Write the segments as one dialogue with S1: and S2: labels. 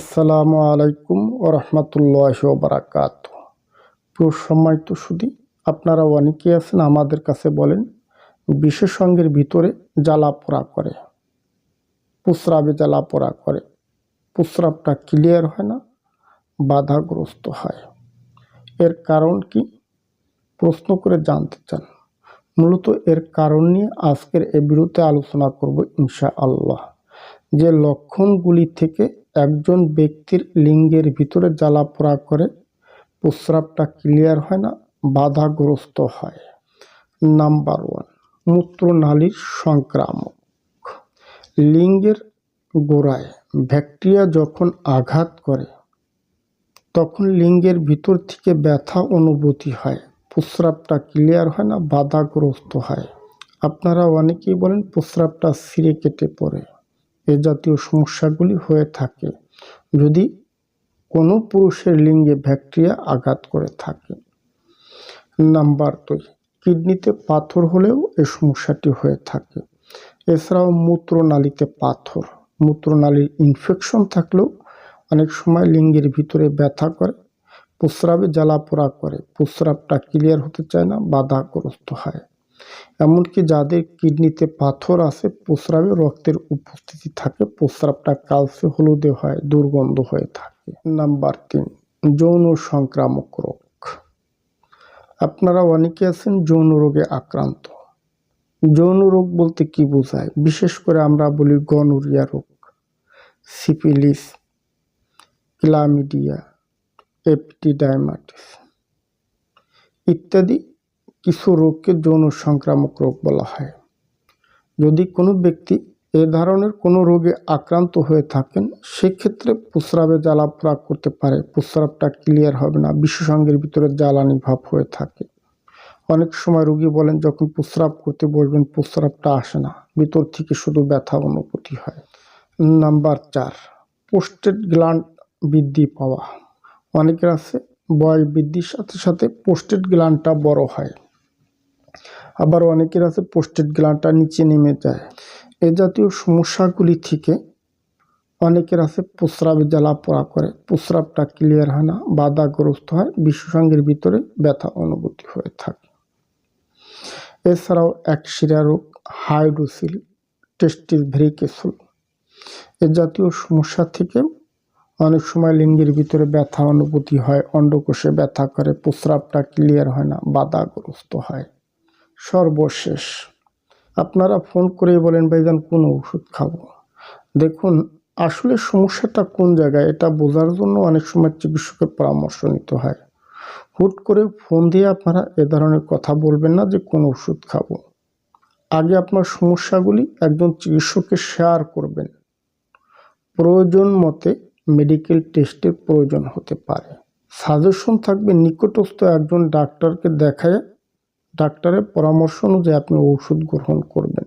S1: আসসালামু আলাইকুম ও রহমতুল্লাহ বারাকাত সম্মানিত সুদী আপনারা অনেকে আছেন আমাদের কাছে বলেন, বিশেষ সঙ্গের ভিতরে জ্বালা পোড়া করে, পুসরাবে জ্বালা পোড়া করে, পুসরাবটা ক্লিয়ার হয় না, বাধাগ্রস্ত হয়। এর কারণ কি? প্রশ্ন করে জানতে চান। মূলত এর কারণ নিয়ে আজকের এ বিরুদ্ধে আলোচনা করব ইনশা আল্লাহ যে লক্ষণগুলি থেকে একজন ব্যক্তির লিঙ্গের ভিতরে জ্বালা পোড়া করে, প্রস্রাবটা ক্লিয়ার হয় না, বাধাগ্রস্ত হয়। নাম্বার ওয়ান মূত্রনালীর সংক্রামক। লিঙ্গের গোড়ায় ব্যাকটেরিয়া যখন আঘাত করে, তখন লিঙ্গের ভিতর থেকে ব্যথা অনুভূতি হয়, প্রস্রাবটা ক্লিয়ার হয় না, বাধাগ্রস্ত হয়। আপনারা অনেকেই বলেন প্রস্রাবটা ছিঁড়ে কেটে পড়ে। এ জাতীয় সমস্যাগুলি হয়ে থাকে যদি কোনো পুরুষের লিঙ্গে ব্যাকটেরিয়া আঘাত করে থাকে। নাম্বার দুই, কিডনিতে পাথর হলেও এই সমস্যাটি হয়ে থাকে। এছাড়াও মূত্রনালীতে পাথর, মূত্রনালীর ইনফেকশন থাকলেও অনেক সময় লিঙ্গের ভিতরে ব্যথা করে, প্রস্রাবে জ্বালা পোড়া করে। প্রস্রাবটা ক্লিয়ার হতে চায় না, বাধাগ্রস্ত হয়। এমনকি যাদের কিডনিতে পাথর আছে, প্রস্রাবে রক্তের উপস্থিতি থাকে, প্রস্রাবটা কালচে হলুদে হয়, দুর্গন্ধ হয়ে থাকে। নাম্বার তিন, যৌন সংক্রামক রোগ। আপনারা অনেকে আছেন যৌন রোগে আক্রান্ত। যৌন রোগ বলতে কি বোঝায়? বিশেষ করে আমরা বলি গনোরিয়া রোগ সিপিলিস ক্লামিডিয়া এপিডিডাইমাটিস ইত্যাদি কিছু রোগকে যৌন সংক্রামক রোগ বলা হয়। যদি কোনো ব্যক্তি এ ধরনের কোনো রোগে আক্রান্ত হয়ে থাকেন, সেক্ষেত্রে প্রস্রাবে জ্বালা পোড়া করতে পারে। প্রস্রাবটা ক্লিয়ার হবে না বিশ্বসঙ্গের ভিতরে জ্বালানি ভাব হয়ে থাকে। অনেক সময় রোগী বলেন, যখন প্রস্রাব করতে বসবেন, প্রস্রাবটা আসে না। ভিতর থেকে শুধু ব্যথা অনুভূতি হয়। নাম্বার চার পোস্টেড গ্ল্যান্ড বৃদ্ধি পাওয়া। অনেকের আছে, বয়স বৃদ্ধির সাথে সাথে পোস্টেড গ্ল্যান্ডটা বড় হয়। আবার অনেকের আছে পোস্টেড গ্ল্যান্ডটা নিচে নেমে যায়। এ জাতীয় সমস্যাগুলি থেকে অনেকের আছে প্রস্রাবে জ্বালা পোড়া করে। প্রস্রাবটা ক্লিয়ার হয় না, বাধাগ্রস্ত হয় বিশ্বসঙ্গের ভিতরে ব্যথা অনুভূতি হয়ে থাকে। এছাড়াও একশিরা রোগ, হাইড্রোসিল টেস্টিস ভেরিকেসুল এ জাতীয় সমস্যা থেকে অনেক সময় লিঙ্গের ভিতরে ব্যথা অনুভূতি হয়, অন্ডকোষে ব্যথা করে, প্রস্রাবটা ক্লিয়ার হয় না, বাধাগ্রস্ত হয়। সর্বশেষ। আপনারা ফোন করে বলেন ভাইজান কোন ওষুধ খাব। দেখুন, আসলে সমস্যাটা কোন জায়গায়, এটা বোঝার জন্য অনেক সময় চিকিৎসকের পরামর্শ নিতে হয়। হুট করে ফোন দিয়ে আপনারা এ ধরনের কথা বলবেন না যে, কোন ওষুধ খাব। আগে আপনার সমস্যাগুলি একজন চিকিৎসককে শেয়ার করবেন। প্রয়োজন মতে মেডিকেল টেস্টের প্রয়োজন হতে পারে। সাজেশন থাকবে নিকটস্থ একজন ডাক্তারকে দেখায় ডাক্তারের পরামর্শ অনুযায়ী আপনি ওষুধ গ্রহণ করবেন।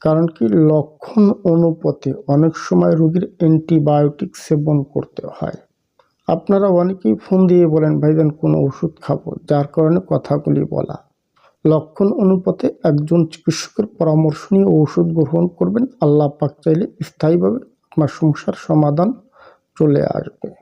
S1: কারণ কি? লক্ষণ অনুপাতে অনেক সময় রোগীর অ্যান্টিবায়োটিক সেবন করতে হয়। আপনারা অনেকেই ফোন দিয়ে বলেন ভাইজান কোনো ওষুধ খাব। যার কারণে কথাগুলি বলা। লক্ষণ অনুপাতে একজন চিকিৎসকের পরামর্শ নিয়ে ওষুধ গ্রহণ করবেন। আল্লাহ পাক চাইলে স্থায়ীভাবে আপনার সমস্যার সমাধান চলে আসবে।